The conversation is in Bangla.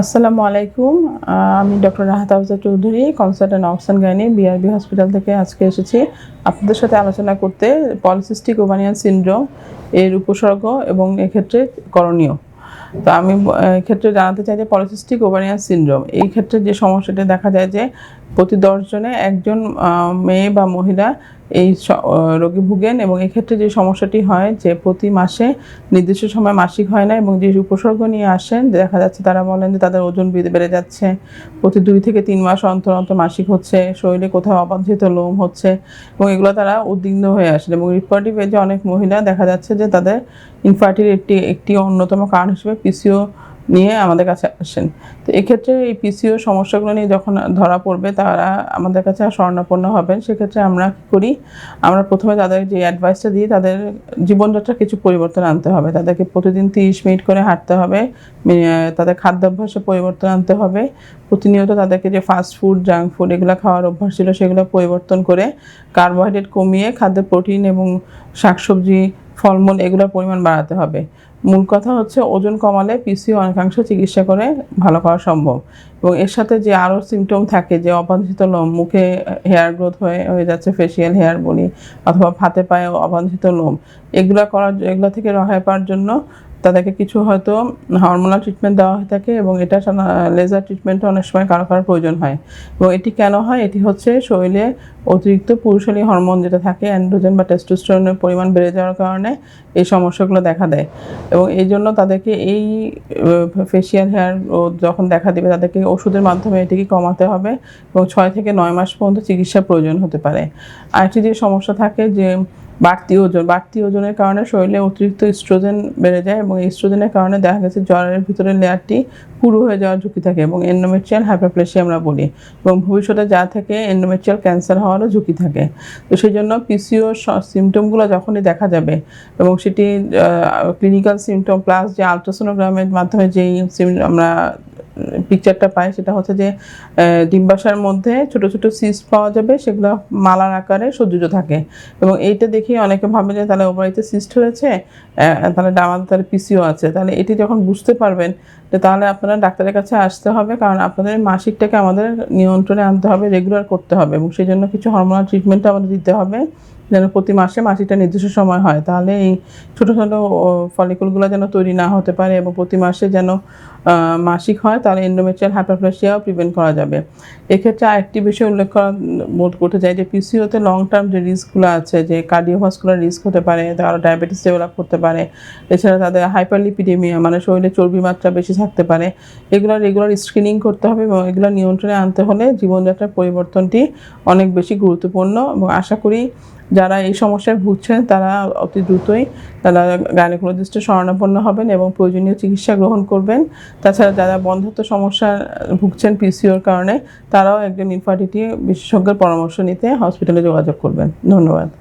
আসসালামু আলাইকুম। আমি ডক্টর রাহাত আফজা চৌধুরী কনসালটেন্ট অপশন গাইনি বিআরবি হসপিটাল থেকে আজকে এসেছি। আপনাদের সাথে আলোচনা করতে পলিসিস্টিক ওভানিয়ান সিন্ড্রোম এর উপসর্গ এবং এক্ষেত্রে করণীয়। তো আমি এক্ষেত্রে জানাতে চাই যে পলিসিস্টিক ওভারিয়ান সিন্ড্রোম, এই ক্ষেত্রে যে সমস্যাটা দেখা যায় যে প্রতি দশজনে একজন মেয়ে বা মহিলা এই রোগে ভুগেন এবং এক্ষেত্রে যে সমস্যাটি হয় যে প্রতি মাসে নির্দিষ্ট সময় মাসিক হয় না এবং যে উপসর্গ নিয়ে আসেন, দেখা যাচ্ছে তারা বলেন যে তাদের ওজন বেড়ে যাচ্ছে। প্রতি দুই থেকে তিন মাস অন্তর অন্তর মাসিক হচ্ছে, শরীরে কোথাও অবাঞ্ছিত লোম হচ্ছে এবং এগুলো তারা উদ্বিগ্ন হয়ে আসেন এবং রিপোর্টিভ এজে অনেক মহিলা দেখা যাচ্ছে যে তাদের ইনফার্টির একটি একটি অন্যতম কারণ হিসেবে পিসিও নিয়ে আমাদের কাছে আসেন। তো এক্ষেত্রে এই পিসিও সমস্যাগুলো নিয়ে যখন ধরা পড়বে, তারা আমাদের কাছে স্বর্ণাপন্ন হবেন। সেক্ষেত্রে আমরা কী করি, আমরা প্রথমে তাদের যে অ্যাডভাইসটা দিই, তাদের জীবনযাত্রার কিছু পরিবর্তন আনতে হবে। তাদেরকে প্রতিদিন তিরিশ মিনিট করে হাঁটতে হবে তাদের খাদ্যাভ্যাসে পরিবর্তন আনতে হবে। প্রতিনিয়ত তাদেরকে যে ফাস্ট ফুড জাঙ্ক ফুড এগুলো খাওয়ার অভ্যাস ছিল, সেগুলো পরিবর্তন করে কার্বোহাইড্রেট কমিয়ে খাদ্যে প্রোটিন এবং শাকসবজি, ফলমূল এগুলোর পরিমাণ বাড়াতে হবে। মূল কথা হচ্ছে ওজন কমালে পিসিও অনেকাংশ চিকিৎসা করে ভালো করা সম্ভব। এবং এর সাথে যে আরও সিমটম থাকে, যে অবাঞ্ছিত লোম, মুখে হেয়ার গ্রোথ হয়ে হয়ে যাচ্ছে ফেসিয়াল হেয়ার বলি, অথবা হাতে পায়ে অবাঞ্ছিত লোম, এগুলো করার এগুলো থেকে রেহাই পাওয়ার জন্য তাদেরকে কিছু হয়তো হরমোনাল ট্রিটমেন্ট দেওয়া হয়ে থাকে এবং এটা লেজার ট্রিটমেন্টও অনেক সময় কারও কারও প্রয়োজন হয়। এবং এটি কেন হয়? এটি হচ্ছে শরীরে অতিরিক্ত পুরুষালী হরমোন যেটা থাকে অ্যান্ড্রোজেন বা টেস্টোস্টেরনের পরিমাণ বেড়ে যাওয়ার কারণে এই সমস্যাগুলো দেখা দেয়। এবং এই জন্য তাদেরকে এই ফেসিয়াল হেয়ার যখন দেখা দেবে তাদেরকে ওষুধের মাধ্যমে এটিকে কমাতে হবে এবং ছয় থেকে নয় মাস পর্যন্ত চিকিৎসা প্রয়োজন হতে পারে। আরেকটি যে সমস্যা থাকে যে বাড়তি ওজন, বাড়তি ওজনের কারণে শরীরে অতিরিক্ত ইস্ট্রোজেন বেড়ে যায় এবং ইস্ট্রোজেনের কারণে দেখা গেছে জ্বরের ভিতরে লেয়ারটি পুরু হয়ে যাওয়ার ঝুঁকি থাকে এবং এন্ডোমেট্রিয়াল হাইপারপ্লেসিয়া আমরা বলি এবং ভবিষ্যতে যা থেকে এন্ডোমেট্রিয়াল ক্যান্সার হওয়ারও ঝুঁকি থাকে। তো সেই জন্য পিসিও সিমটমগুলো যখনই দেখা যাবে এবং সেটি ক্লিনিক্যাল সিমটম প্লাস যে আলট্রাসোনোগ্রামের মাধ্যমে যেই আমরা পিকচারটা পাই সেটা হচ্ছে যে আহ, ডিম্বাশয়ের মধ্যে ছোট ছোট সিস্ট পাওয়া যাবে সেগুলো মালার আকারে সজ্জিত থাকে। এবং এইটা দেখে অনেকে ভাবে যে তাহলে ওভারিতে সিস্ট হয়েছে তাহলে আমাদের তাহলে পিসিও আছে। তাহলে এটি যখন বুঝতে পারবেন তাহলে আপনারা ডাক্তারের কাছে আসতে হবে কারণ আপনাদের মাসিকটাকে আমাদের নিয়ন্ত্রণে আনতে হবে রেগুলার করতে হবে এবং সেই জন্য কিছু হরমোনাল ট্রিটমেন্ট আমাদের দিতে হবে। যেন প্রতি মাসে মাসিকটা নির্দিষ্ট সময় হয়, তাহলে এই ছোটো ছোটো ফলিকুলগুলো যেন তৈরি না হতে পারে এবং প্রতি মাসে যেন মাসিক হয়, তাহলে এন্ডোমেট্রিয়াল হাইপারপ্লেসিয়াও প্রিভেন্ট করা যাবে। এক্ষেত্রে আরেকটি বিষয় উল্লেখ করা বোধ করতে চাই যে পিসিওতে লং টার্ম যে রিস্কগুলো আছে, যে কার্ডিওভাস্কুলার রিস্ক হতে পারে তারা ডায়াবেটিস ডেভেলপ করতে পারে, এছাড়া তাদের হাইপারলিপিডেমিয়া মানে শরীরে চর্বি মাত্রা বেশি থাকতে পারে, এগুলো রেগুলার স্ক্রিনিং করতে হবে এবং এগুলো নিয়ন্ত্রণে আনতে হলে জীবনযাত্রার পরিবর্তনটি অনেক বেশি গুরুত্বপূর্ণ এবং আশা করি যারা এই সমস্যায় ভুগছেন তারা অতি দ্রুতই তারা গাইনোকোলজিস্টের শরণাপন্ন হবেন এবং প্রয়োজনীয় চিকিৎসা গ্রহণ করবেন। তাছাড়া যারা বন্ধুত্ব সমস্যা ভুগছেন পিসিওর কারণে, তারাও একজন ইনফার্টিটি বিশেষজ্ঞের পরামর্শ নিতে হসপিটালে যোগাযোগ করবেন। ধন্যবাদ।